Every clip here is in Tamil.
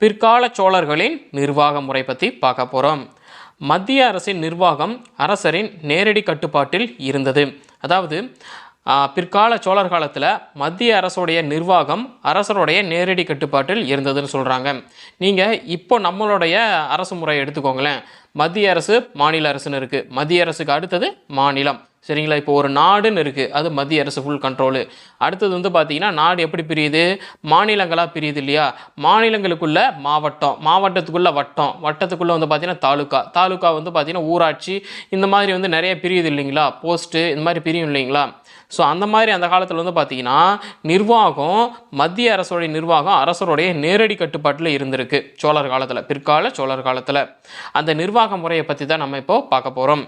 பிற்கால சோழர்களின் நிர்வாக முறை பற்றி பார்க்க போகிறோம் மத்திய அரசின் நிர்வாகம் அரசரின் நேரடி கட்டுப்பாட்டில் இருந்தது. அதாவது பிற்கால சோழர் காலத்தில் மத்திய அரசுடைய நிர்வாகம் அரசருடைய நேரடி கட்டுப்பாட்டில் இருந்ததுன்னு சொல்கிறாங்க நீங்கள் இப்போ நம்மளுடைய அரசு முறையை எடுத்துக்கோங்களேன். மத்திய அரசு மாநில அரசுன்னு இருக்குது மத்திய அரசுக்கு அடுத்தது மாநிலம். சரிங்களா? இப்போ ஒரு நாடுன்னு இருக்குது அது மத்திய அரசு ஃபுல் கண்ட்ரோலு அடுத்தது வந்து பார்த்திங்கன்னா நாடு எப்படி பிரியுது? மாநிலங்களாக பிரியுது இல்லையா? மாநிலங்களுக்குள்ள மாவட்டம் மாவட்டத்துக்குள்ளே வட்டம் வட்டத்துக்குள்ளே வந்து பார்த்தீங்கன்னா தாலுக்கா தாலுக்கா வந்து பார்த்தீங்கன்னா ஊராட்சி இந்த மாதிரி வந்து நிறைய பிரியுது இல்லைங்களா? போஸ்ட்டு இந்த மாதிரி பிரியும் இல்லைங்களா? ஸோ அந்த மாதிரி அந்த காலத்தில் வந்து பார்த்தீங்கன்னா நிர்வாகம் மத்திய அரசுடைய நிர்வாகம் அரசருடைய நேரடி கட்டுப்பாட்டில் இருந்திருக்கு. சோழர் காலத்தில் பிற்கால சோழர் காலத்தில். அந்த நிர்வாக முறையை பற்றி தான் நம்ம இப்போ பார்க்க போகிறோம்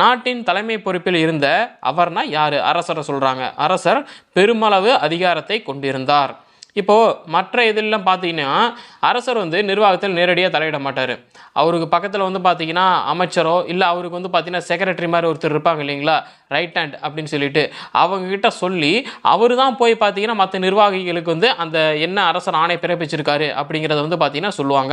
நாட்டின் தலைமை பொறுப்பில் இருந்த அவர்னா யார்? அரசரை சொல்கிறாங்க அரசர் பெருமளவு அதிகாரத்தை கொண்டிருந்தார். இப்போது மற்ற இதெல்லாம் பார்த்தீங்கன்னா அரசர் வந்து நிர்வாகத்தில் நேரடியாக தலையிட மாட்டார். அவருக்கு பக்கத்தில் வந்து பார்த்தீங்கன்னா அமைச்சரோ இல்லை அவருக்கு வந்து பார்த்தீங்கன்னா செக்ரட்டரி மாதிரி ஒருத்தர் இருப்பாங்க இல்லைங்களா? ரைட் ஹேண்ட் அப்படின்னு சொல்லிட்டு அவங்கக்கிட்ட சொல்லி அவர் தான் போய் பார்த்தீங்கன்னா மற்ற நிர்வாகிகளுக்கு வந்து அந்த என்ன அரசர் ஆணை பிறப்பிச்சிருக்காரு அப்படிங்கிறத வந்து பார்த்தீங்கன்னா சொல்லுவாங்க.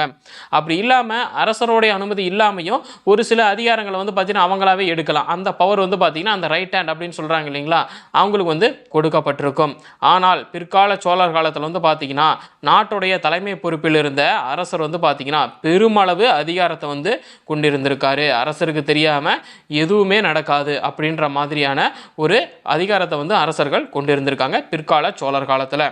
அப்படி இல்லாமல் அரசருடைய அனுமதி இல்லாமையும் ஒரு சில அதிகாரங்களை வந்து பார்த்தீங்கன்னா அவங்களாவே எடுக்கலாம். அந்த பவர் வந்து பார்த்தீங்கன்னா அந்த ரைட் ஹேண்ட் அப்படின்னு சொல்கிறாங்க இல்லைங்களா? அவங்களுக்கு வந்து கொடுக்கப்பட்டிருக்கும். ஆனால் பிற்கால சோழர் காலத்தில் வந்து பார்த்தீங்கன்னா நாட்டுடைய தலைமை பொறுப்பில் இருந்த அரசர் வந்து பார்த்தீங்கன்னா பெருமளவு அதிகாரத்தை வந்து கொண்டிருந்திருக்காரு. அரசருக்கு தெரியாமல் எதுவுமே நடக்காது அப்படின்ற மாதிரியான ஒரு அதிகாரத்தை வந்து அரசர்கள் கொண்டிருந்திருக்காங்க பிற்கால சோழர் காலத்தில்.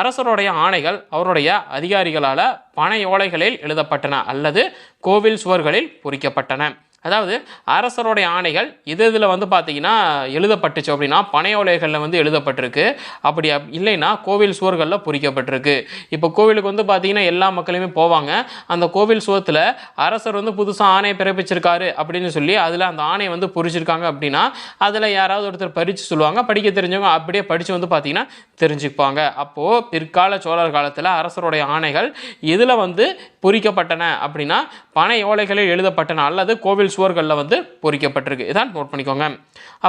அரசருடைய ஆணைகள் அவருடைய அதிகாரிகளால் பனை ஓலைகளில் எழுதப்பட்டன அல்லது கோவில் சுவர்களில் பொறிக்கப்பட்டன. அதாவது அரசருடைய ஆணைகள் இது இதில் வந்து பார்த்தீங்கன்னா எழுதப்பட்டுச்சு அப்படின்னா பனையோலைகளில் வந்து எழுதப்பட்டிருக்கு. அப்படி இல்லைன்னா கோவில் சுவர்களில் பொறிக்கப்பட்டிருக்கு. இப்போ கோவிலுக்கு வந்து பார்த்தீங்கன்னா எல்லா மக்களுமே போவாங்க. அந்த கோவில் சுவத்தில் அரசர் வந்து புதுசாக ஆணையை பிறப்பிச்சிருக்காரு அப்படின்னு சொல்லி அதில் அந்த ஆணையை வந்து பொறிச்சிருக்காங்க அப்படின்னா அதில் யாராவது ஒருத்தர் பறித்து சொல்லுவாங்க. படிக்க தெரிஞ்சவங்க அப்படியே படித்து வந்து பார்த்தீங்கன்னா தெரிஞ்சுப்பாங்க அப்போது பிற்கால சோழர் காலத்தில் அரசருடைய ஆணைகள் இதில் வந்து பொறிக்கப்பட்டன அப்படின்னா பனை ஓலைகளில் எழுதப்பட்டன அல்லது கோவில் சுவர்களில் வந்து பொறிக்கப்பட்டிருக்கு. இதான் நோட் பண்ணிக்கோங்க.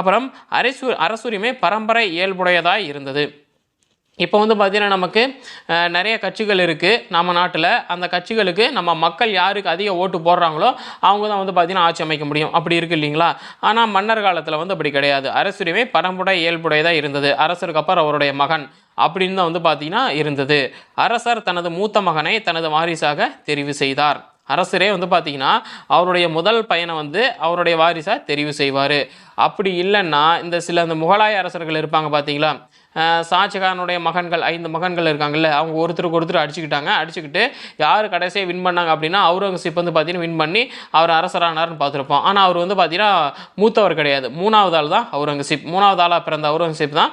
அப்புறம் அரசு அரசுரிமை பரம்பரை இயல்புடையதாக இருந்தது. இப்போ வந்து பார்த்திங்கன்னா நமக்கு நிறைய கட்சிகள் இருக்குது நம்ம நாட்டில் அந்த கட்சிகளுக்கு நம்ம மக்கள் யாருக்கு அதிக ஓட்டு போடுறாங்களோ அவங்க தான் வந்து பார்த்திங்கன்னா ஆட்சி அமைக்க முடியும். அப்படி இருக்கு இல்லைங்களா? ஆனால் மன்னர் காலத்தில் வந்து அப்படி கிடையாது. அரசுரிமை பரம்புடை இயல்புடையதாக இருந்தது. அரசருக்கு அப்புறம் அவருடைய மகன் அப்படின்னு தான் வந்து பார்த்தீங்கன்னா இருந்தது. அரசர் தனது மூத்த மகனை தனது வாரிசாக தெரிவு செய்தார். அரசரே வந்து பார்த்தீங்கன்னா அவருடைய முதல் பையனை வந்து அவருடைய வாரிசாக தெரிவு செய்வார். அப்படி இல்லைன்னா இந்த சில இந்த முகலாய அரசர்கள் இருப்பாங்க பார்த்தீங்களா? ஷாஜகானுடைய மகன்கள் ஐந்து மகன்கள் இருக்காங்கல்ல அவங்க ஒருத்தருக்கு ஒருத்தர் அடிச்சுக்கிட்டாங்க. அடிச்சுக்கிட்டு யார் கடைசியாக வின் பண்ணாங்க அப்படின்னா அவுரங்கசீப் வந்து பார்த்தீங்கன்னா வின் பண்ணி அவர் அரசரானார்னு பார்த்துருப்போம். ஆனால் அவர் வந்து பார்த்தீங்கன்னா மூத்தவர் கிடையாது. மூணாவது ஆள் தான் அவுரங்கசீப். மூணாவது ஆளாக பிறந்த அவுரங்கசீப் தான்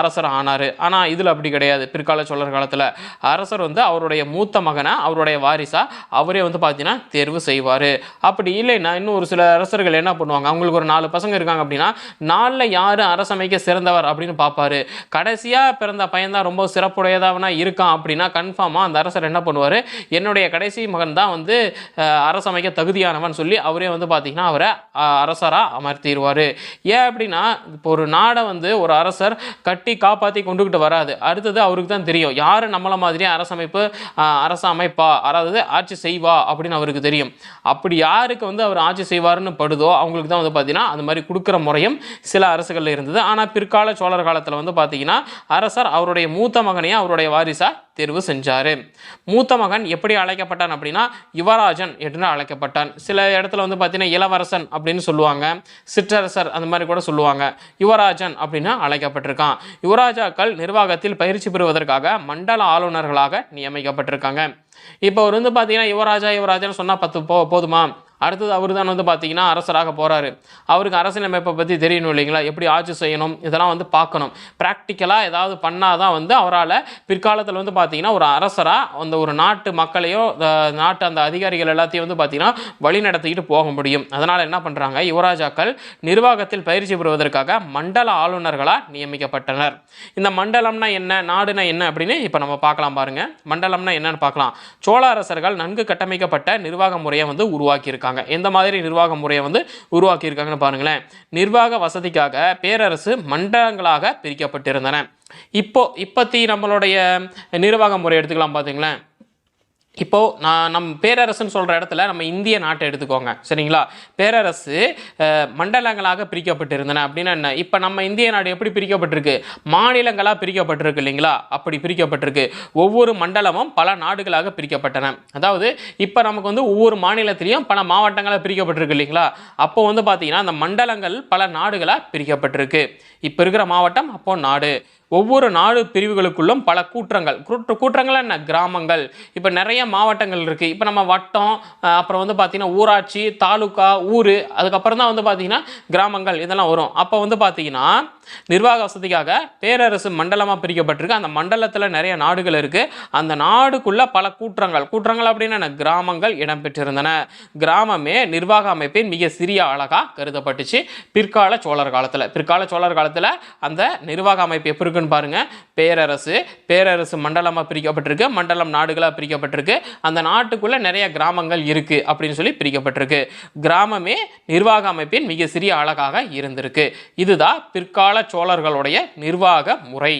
அரசர் ஆனார் ஆனால் இதில் அப்படி கிடையாது. பிற்கால சோழர் காலத்தில் அரசர் வந்து அவருடைய மூத்த மகனை அவருடைய வாரிசாக அவரே வந்து பார்த்தீங்கன்னா தேர்வு செய்வார். அப்படி இல்லைன்னா இன்னும் ஒரு சில அரசர்கள் என்ன பண்ணுவாங்க? அவங்களுக்கு ஒரு நாலு பசங்க இருக்காங்க அப்படின்னா நாளில் யார் அரசமைக்க சிறந்தவர் அப்படின்னு பார்ப்பாரு. கடைசியாக பிறந்த பையன் தான் ரொம்ப சிறப்புடையதாவனா இருக்கான் அப்படின்னா கன்ஃபார்மாக அந்த அரசர் என்ன பண்ணுவார்? என்னுடைய கடைசி மகன் தான் வந்து அரசமைக்க தகுதியானவன் சொல்லி அவரே வந்து பார்த்தீங்கன்னா அவரை அரசராக அமர்த்திடுவார். ஏன் அப்படின்னா இப்போ ஒரு நாடை வந்து ஒரு அரசர் கட்டி காப்பாற்றி கொண்டுக்கிட்டு வராது. அடுத்தது அவருக்கு தான் தெரியும். யார் நம்மளை மாதிரியே அரசமைப்பு அரச அமைப்பா அதாவது ஆட்சி செய்வா அப்படின்னு அவருக்கு தெரியும். அப்படி யாருக்கு வந்து அவர் ஆட்சி செய்வாருன்னு படுதோ அவங்களுக்கு தான் வந்து பார்த்தீங்கன்னா அந்த மாதிரி கொடுக்க கொடுக்குற முறையும் சில அரசுகளில் இருந்தது. ஆனால் பிற்கால சோழர் காலத்தில் வந்து பார்த்தீங்கன்னா அரசர் அவருடைய மூத்த மகனையே அவருடைய வாரிசா தேர்வு செஞ்சார். மூத்த மகன் எப்படி அழைக்கப்பட்டான் அப்படின்னா யுவராஜன் என்று அழைக்கப்பட்டான். சில இடத்துல வந்து பார்த்தீங்கன்னா இளவரசன் அப்படின்னு சொல்லுவாங்க. சிற்றரசர் அந்த மாதிரி கூட சொல்லுவாங்க. யுவராஜன் அப்படின்னு அழைக்கப்பட்டிருக்கான். யுவராஜாக்கள் நிர்வாகத்தில் பயிற்சி பெறுவதற்காக மண்டல ஆளுநர்களாக நியமிக்கப்பட்டிருக்காங்க. இப்போ அவர் வந்து பார்த்தீங்கன்னா யுவராஜா யுவராஜான்னு சொன்னால் பத்து போ போதுமா? அடுத்தது அவர் தான் வந்து பார்த்தீங்கன்னா அரசராக போகிறாரு அவருக்கு அரசியலமைப்பை பற்றி தெரியணும் இல்லைங்களா? எப்படி ஆட்சி செய்யணும்? இதெல்லாம் வந்து பார்க்கணும். ப்ராக்டிக்கலாக ஏதாவது பண்ணால் தான் வந்து அவரால் பிற்காலத்தில் வந்து பார்த்தீங்கன்னா ஒரு அரசராக அந்த ஒரு நாட்டு மக்களையோ நாட்டு அந்த அதிகாரிகள் எல்லாத்தையும் வந்து பார்த்தீங்கன்னா வழி நடத்திக்கிட்டு போக முடியும். அதனால் என்ன பண்ணுறாங்க யுவராஜாக்கள் நிர்வாகத்தில் பயிற்சி பெறுவதற்காக மண்டல ஆளுநர்களாக நியமிக்கப்பட்டனர். இந்த மண்டலம்னா என்ன? நாடுனா என்ன அப்படின்னு இப்போ நம்ம பார்க்கலாம் பாருங்கள் மண்டலம்னா என்னன்னு பார்க்கலாம். சோழ அரசர்கள் நன்கு கட்டமைக்கப்பட்ட நிர்வாக முறையை வந்து உருவாக்கியிருக்காங்க. எந்த மாதிரி நிர்வாக முறையை வந்து உருவாக்கியிருக்காங்கன்னு பாருங்களேன். நிர்வாக வசதிக்காக பேரரசு மண்டலங்களாக பிரிக்கப்பட்டிருந்தன. இப்போ இப்பத்தி நம்மளுடைய நிர்வாக முறை எடுத்துக்கலாம் பார்த்தீங்களேன் இப்போது நான் நம் பேரரசுன்னு சொல்கிற இடத்துல நம்ம இந்திய நாட்டை எடுத்துக்கோங்க. சரிங்களா? பேரரசு மண்டலங்களாக பிரிக்கப்பட்டிருந்தன. அப்படின்னா என்ன? இப்போ நம்ம இந்திய நாடு எப்படி பிரிக்கப்பட்டிருக்கு? மாநிலங்களாக பிரிக்கப்பட்டிருக்கு இல்லைங்களா? அப்படி பிரிக்கப்பட்டிருக்கு. ஒவ்வொரு மண்டலமும் பல நாடுகளாக பிரிக்கப்பட்டன. அதாவது இப்போ நமக்கு வந்து ஒவ்வொரு மாநிலத்திலையும் பல மாவட்டங்களாக பிரிக்கப்பட்டிருக்கு இல்லைங்களா? அப்போ வந்து பார்த்தீங்கன்னா அந்த மண்டலங்கள் பல நாடுகளாக பிரிக்கப்பட்டிருக்கு. இப்போ இருக்கிற மாவட்டம் அப்போ நாடு. ஒவ்வொரு நாடு பிரிவுகளுக்குள்ளும் பல கூற்றங்கள். கூற்று கூற்றங்கள் என்ன? கிராமங்கள். இப்போ நிறைய மாவட்டங்கள் இருக்குது இப்போ நம்ம வட்டம் அப்புறம் வந்து பார்த்திங்கன்னா ஊராட்சி தாலுக்கா ஊர் அதுக்கப்புறம் தான் வந்து பார்த்திங்கன்னா கிராமங்கள் இதெல்லாம் வரும். அப்போ வந்து பார்த்திங்கன்னா நிர்வாக வசதிக்காக பேரரசு மண்டலமாக பிரிக்கப்பட்டிருக்கு. அந்த மண்டலத்தில் நிறைய நாடுகள் இருக்குது அந்த நாடுக்குள்ளே பல கூற்றங்கள். கூற்றங்கள் அப்படின்னா கிராமங்கள் இடம்பெற்றிருந்தன. கிராமமே நிர்வாக அமைப்பின் மிக சிறிய அழகாக கருதப்பட்டுச்சு. பிற்கால சோழர் காலத்தில். பிற்கால சோழர் காலத்தில் அந்த நிர்வாக அமைப்பு எப்படி இருக்குன்னு பாருங்கள் பேரரசு பேரரசு மண்டலமாக பிரிக்கப்பட்டிருக்கு. மண்டலம் நாடுகளாக பிரிக்கப்பட்டிருக்கு. அந்த நாட்டுக்குள்ளே நிறைய கிராமங்கள் இருக்கு அப்படின்னு சொல்லி பிரிக்கப்பட்டிருக்கு. கிராமமே நிர்வாக அமைப்பின் மிக சிறிய அழகாக இருந்திருக்கு. இதுதான் பிற்கால சோழர்களுடைய நிர்வாக முறை.